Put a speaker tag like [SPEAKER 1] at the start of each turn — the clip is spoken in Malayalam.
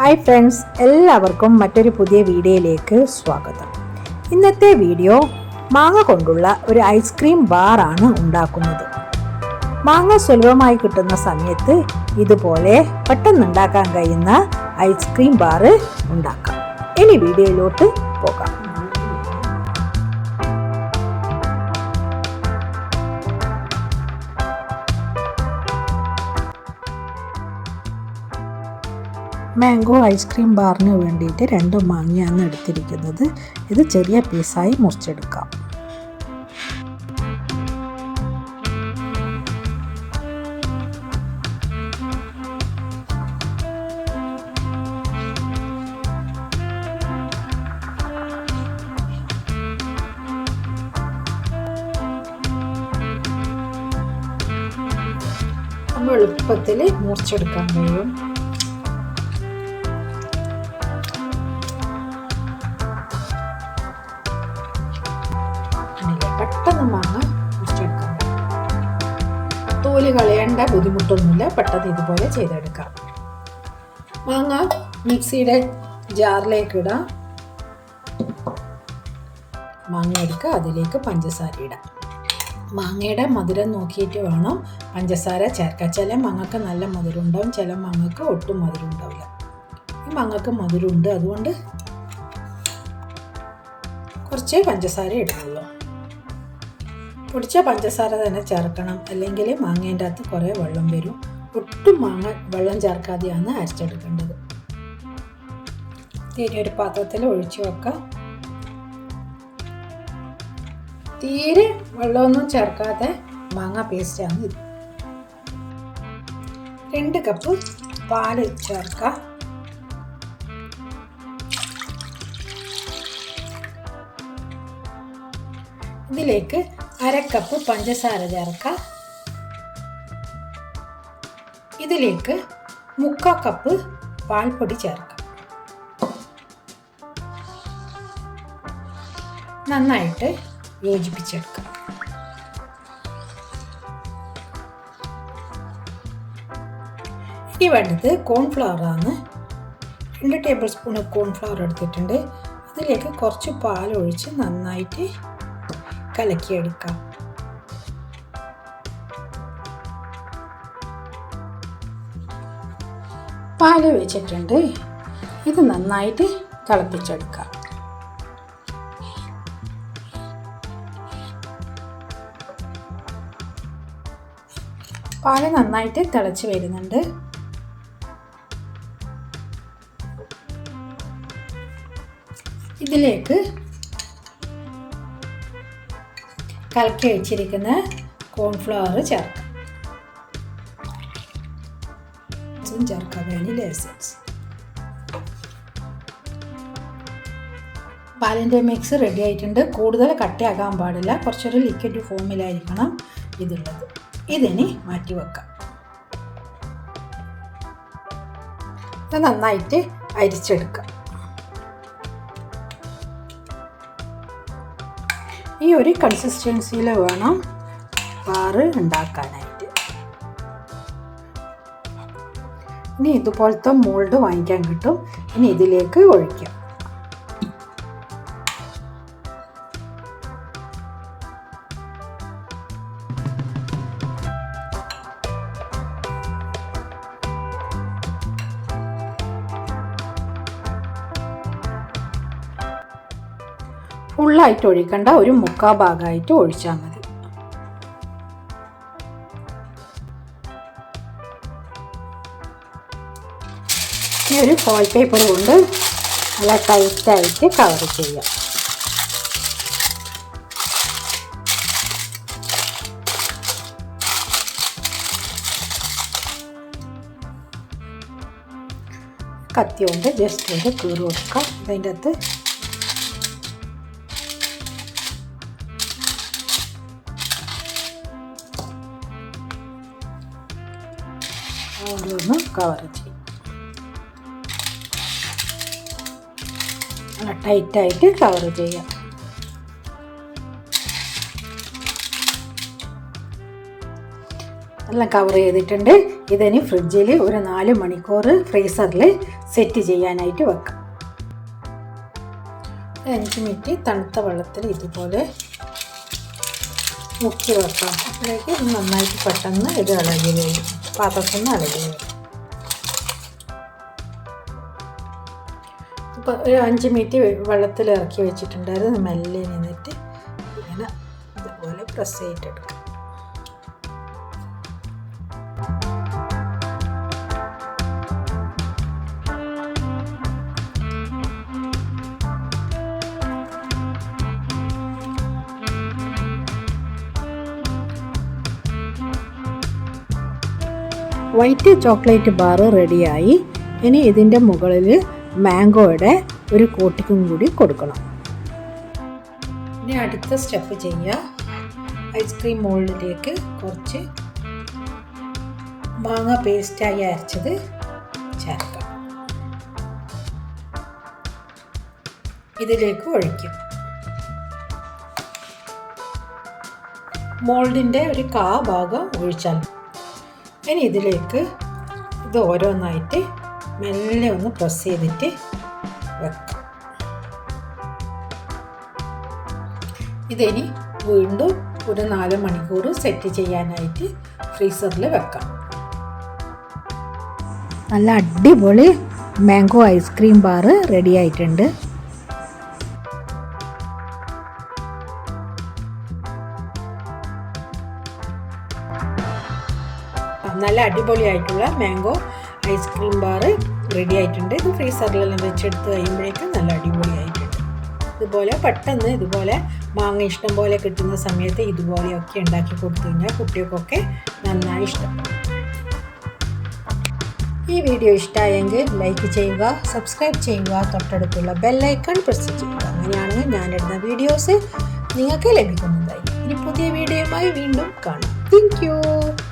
[SPEAKER 1] ഹായ് ഫ്രണ്ട്സ് എല്ലാവർക്കും മറ്റൊരു പുതിയ വീഡിയോയിലേക്ക് സ്വാഗതം. ഇന്നത്തെ വീഡിയോ മാങ്ങ കൊണ്ടുള്ള ഒരു ഐസ്ക്രീം ബാറാണ് ഉണ്ടാക്കുന്നത്. മാങ്ങ സുലഭമായി കിട്ടുന്ന സമയത്ത് ഇതുപോലെ പെട്ടെന്ന് ഉണ്ടാക്കാൻ കഴിയുന്ന ഐസ്ക്രീം ബാറ് ഉണ്ടാക്കാം. ഇനി വീഡിയോയിലോട്ട് പോകാം. മാംഗോ ഐസ്ക്രീം ബാറിന് വേണ്ടിയിട്ട് രണ്ട് മാങ്ങയാണ് എടുത്തിരിക്കുന്നത്. ഇത് ചെറിയ പീസായി മുറിച്ചെടുക്കാം. എളുപ്പത്തിൽ മുറിച്ചെടുക്കാൻ കഴിയും. തോൽ കളയേണ്ട ബുദ്ധിമുട്ടൊന്നുമില്ല. പെട്ടെന്ന് ഇതുപോലെ ചെയ്തെടുക്കാം. മാങ്ങ മിക്സിയുടെ ജാറിലേക്ക് ഇടാം. മാങ്ങ എടുക്കുക അതിലേക്ക് പഞ്ചസാര ഇടാം. മാങ്ങയുടെ മധുരം നോക്കിയിട്ട് വേണം. പഞ്ചസാര ചേർക്കാം. ചില മാങ്ങക്ക് നല്ല മധുരം ഉണ്ടാവും ചില മാങ്ങക്ക് ഒട്ടും മധുരം ഉണ്ടാവില്ല ഈ മാങ്ങക്ക് മധുരമുണ്ട് അതുകൊണ്ട് കുറച്ച് പഞ്ചസാര ഇടുന്നുള്ളൂ. പൊടിച്ച പഞ്ചസാര തന്നെ ചേർക്കണം. അല്ലെങ്കിൽ മാങ്ങേന്റെ അകത്ത് കുറേ വെള്ളം വരും. ഒട്ടും മാങ്ങ വെള്ളം ചേർക്കാതെയാണ് അരച്ചെടുക്കേണ്ടത്. തീരെ ഒരു പാത്രത്തിൽ ഒഴിച്ചു വെക്കാം. തീരെ വെള്ളമൊന്നും ചേർക്കാതെ മാങ്ങ പേസ്റ്റാണ് ഇത്. രണ്ട് കപ്പ് പാൽ ചേർക്കാം. ഇതിലേക്ക് അര കപ്പ് പഞ്ചസാര ചേർക്കാം ഇതിലേക്ക് മുക്കാ കപ്പ് പാൽപ്പൊടി ചേർക്കാം. നന്നായിട്ട് യോജിപ്പിച്ചെടുക്കുക ഇനി വേണ്ടത് കോൺഫ്ലവറാണ് രണ്ട് ടേബിൾ സ്പൂൺ കോൺഫ്ലവർ എടുത്തിട്ടുണ്ട്. അതിലേക്ക് കുറച്ച് പാലൊഴിച്ച് നന്നായിട്ട് കലക്കിയെടുക്കാം. പാൽ വെച്ചിട്ടുണ്ട് ഇത് നന്നായിട്ട് തിളപ്പിച്ചെടുക്കാം. പാൽ നന്നായിട്ട് തിളച്ച് വരുന്നുണ്ട്. ഇതിലേക്ക് കലക്കി വെച്ചിരിക്കുന്ന കോൺഫ്ലവർ ചേർക്കാം. ചേർക്കാം വാനില എസൻസ് പാലിന്റെ മിക്സ് റെഡി ആയിട്ടുണ്ട്. കൂടുതൽ കട്ടിയാകാൻ പാടില്ല. കുറച്ചൊരു ലിക്വിഡ് ഫോമിലായിരിക്കണം ഇതുള്ളത്. ഇതിനി മാറ്റി വെക്കാം. നന്നായിട്ട് അരിച്ചെടുക്കാം. ഈ ഒരു കൺസിസ്റ്റൻസിയിൽ വേണം പാറ് ഉണ്ടാക്കാനായിട്ട്. ഇനി ഇതുപോലത്തെ മോൾഡ് വാങ്ങിക്കാൻ കിട്ടും. ഇനി ഇതിലേക്ക് ഒഴിക്കാം. ഫുള്ളായിട്ട് ഒഴിക്കേണ്ട ഒരു മുക്കാ ഭാഗമായിട്ട് ഒഴിച്ചാൽ മതി. ഒരു ഫോൾ പേപ്പർ കൊണ്ട് നല്ല ടൈറ്റായിട്ട് കവർ ചെയ്യാം. കത്തി കൊണ്ട് ജസ്റ്റ് ഒന്ന് കീറി കൊടുക്കാം. അതിന്റെ അകത്ത് ഒന്ന് കവർ ചെയ്യും. ടൈറ്റായിട്ട് കവർ ചെയ്യാം. എല്ലാം കവർ ചെയ്തിട്ടുണ്ട്. ഇതിന് ഫ്രിഡ്ജിൽ ഒരു നാല് മണിക്കൂർ ഫ്രീസറിൽ സെറ്റ് ചെയ്യാനായിട്ട് വെക്കാം. അഞ്ച് മിനിറ്റ് തണുത്ത വെള്ളത്തിൽ ഇതുപോലെ മുക്കി വെക്കാം. അപ്പോഴേക്ക് നന്നായിട്ട് പെട്ടെന്ന് ഇത് ഇളകി വരും. പാത്രത്തിൽ നിന്ന് ഇളകി അപ്പോൾ ഒരു അഞ്ച് മിനിറ്റ് വെള്ളത്തിൽ ഇറക്കി വെച്ചിട്ടുണ്ടായിരുന്നു. മെല്ലെ നിന്നിട്ട് ഇങ്ങനെ ഇതുപോലെ പ്രസ് ചെയ്തിട്ടെടുക്കാം. വൈറ്റ് ചോക്ലേറ്റ് ബാർ റെഡിയായി. ഇനി ഇതിന്റെ മുകളിൽ മാംഗോയുടെ ഒരു കോട്ടിക്കും കൂടി കൊടുക്കണം. ഇനി അടുത്ത സ്റ്റെപ്പ് ചെയ്യുക. ഐസ്ക്രീം മോൾഡിലേക്ക് കുറച്ച് മാങ്ങ പേസ്റ്റായി അരച്ചത് ചേർക്കാം. ഇതിലേക്ക് ഒഴിക്കും. മോൾഡിന്റെ ഒരു കാ ഭാഗം ഒഴിച്ചാൽ ഇനി ഇതിലേക്ക് ഇത് ഓരോന്നായിട്ട് മെല്ലെ ഒന്ന് പ്രസ് ചെയ്തിട്ട് വെക്കാം. ഇതിനി വീണ്ടും ഒരു നാല് മണിക്കൂർ സെറ്റ് ചെയ്യാനായിട്ട് ഫ്രീസറിൽ വെക്കാം. നല്ല അടിപൊളി മാംഗോ ഐസ്ക്രീം ബാർ റെഡി ആയിട്ടുണ്ട്. നല്ല അടിപൊളിയായിട്ടുള്ള മാംഗോ ഐസ്ക്രീം ബാർ റെഡി ആയിട്ടുണ്ട്. ഇത് ഫ്രീസറിലെല്ലാം വെച്ചെടുത്ത് കഴിയുമ്പോഴേക്കും നല്ല അടിപൊളിയായിട്ടുണ്ട്. ഇതുപോലെ പെട്ടെന്ന് ഇതുപോലെ മാങ്ങ ഇഷ്ടം പോലെ കിട്ടുന്ന സമയത്ത് ഇതുപോലെയൊക്കെ ഉണ്ടാക്കി കൊടുത്തു കഴിഞ്ഞാൽ കുട്ടികൾക്കൊക്കെ നന്നായി ഇഷ്ടപ്പെടും ഈ വീഡിയോ ഇഷ്ടമായെങ്കിൽ ലൈക്ക് ചെയ്യുക സബ്സ്ക്രൈബ് ചെയ്യുക തൊട്ടടുത്തുള്ള ബെല്ലൈക്കൺ പ്രസ് ചെയ്യുക. അങ്ങനെയാണ് ഞാനിടുന്ന വീഡിയോസ് നിങ്ങൾക്ക് ലഭിക്കുന്നതായി. ഇനി പുതിയ വീഡിയോയുമായി വീണ്ടും കാണാം. താങ്ക്